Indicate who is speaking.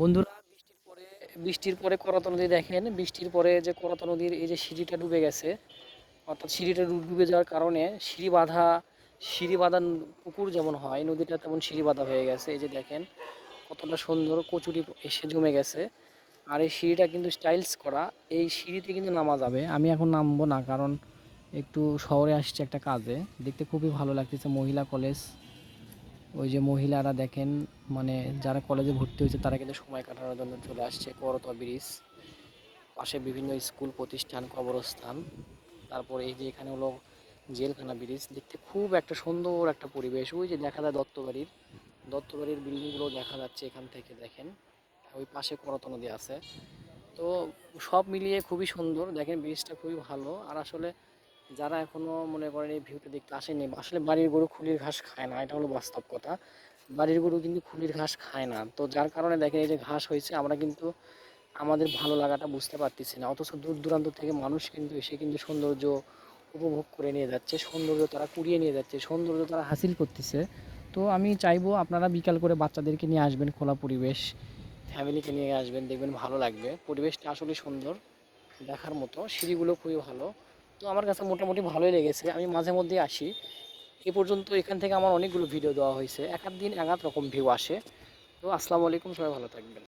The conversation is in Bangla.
Speaker 1: বন্ধুরা, বৃষ্টির পরে বৃষ্টির পরে করতা নদী দেখেন। বৃষ্টির পরে যে করতা নদীর এই যে সিঁড়িটা ডুবে গেছে, অর্থাৎ সিঁড়িটা ডুবে যাওয়ার কারণে সিঁড়ি বাঁধা সিঁড়ি বাঁধা পুকুর যেমন হয়, নদীটা তেমন সিঁড়ি বাঁধা হয়ে গেছে। এই যে দেখেন, কতটা সুন্দর কচুরি এসে জমে গেছে। আর এই সিঁড়িটা কিন্তু স্টাইলস করা, এই সিঁড়িতে কিন্তু নামা যাবে। আমি এখন নামবো না, কারণ একটু শহরে আসছে একটা কাজে। দেখতে খুবই ভালো লাগতেছে, মহিলা কলেজ। ওই যে মহিলারা দেখেন মানে যারা কলেজে ভর্তি হয়েছে, তারা কিন্তু সময় কাটানোর জন্য চলে আসছে করতোয়া ব্রিজ। পাশে বিভিন্ন স্কুল, প্রতিষ্ঠান, কবরস্থান। তারপর এই যে এখানে হলো জেলখানা ব্রিজ। দেখতে খুব একটা সুন্দর একটা পরিবেশ। ওই যে দেখা যায় দত্তবাড়ির। দত্তবাড়ির বিল্ডিংগুলো দেখা যাচ্ছে এখান থেকে, দেখেন। ওই পাশে করত নদী আছে। তো সব মিলিয়ে খুবই সুন্দর। দেখেন ব্রিজটা খুবই ভালো। আর আসলে যারা এখনও মনে করেন এই ভিউটা দেখতে আসেনি, আসলে বাড়ির গরু খুলির ঘাস খায় না, এটা হলো বাস্তব কথা। বাড়ির গরু কিন্তু খুলির ঘাস খায় না। তো যার কারণে দেখেন এই যে ঘাস হয়েছে, আমরা কিন্তু আমাদের ভালো লাগাটা বুঝতে পারতেছি না। অথচ দূর দূরান্ত থেকে মানুষ কিন্তু এসে কিন্তু সৌন্দর্য উপভোগ করে নিয়ে যাচ্ছে, সৌন্দর্য তারা কুড়িয়ে নিয়ে যাচ্ছে, সৌন্দর্য তারা হাসিল করতেছে। তো আমি চাইব আপনারা বিকাল করে বাচ্চাদেরকে নিয়ে আসবেন খোলা পরিবেশ, ফ্যামিলিকে নিয়ে আসবেন, দেখবেন ভালো লাগবে। পরিবেশটা আসলে সুন্দর, দেখার মতো, সিঁড়িগুলো খুবই ভালো। তো আমার কাছে মোটামুটি ভালোই লেগেছে। আমি মাঝে মধ্যে আসি। এ পর্যন্ত এখান থেকে আমার অনেকগুলো ভিডিও দেওয়া হয়েছে। এক দিন এক রকম ভিউ আসে। তো আসসালামু আলাইকুম, সবাই ভালো থাকবেন।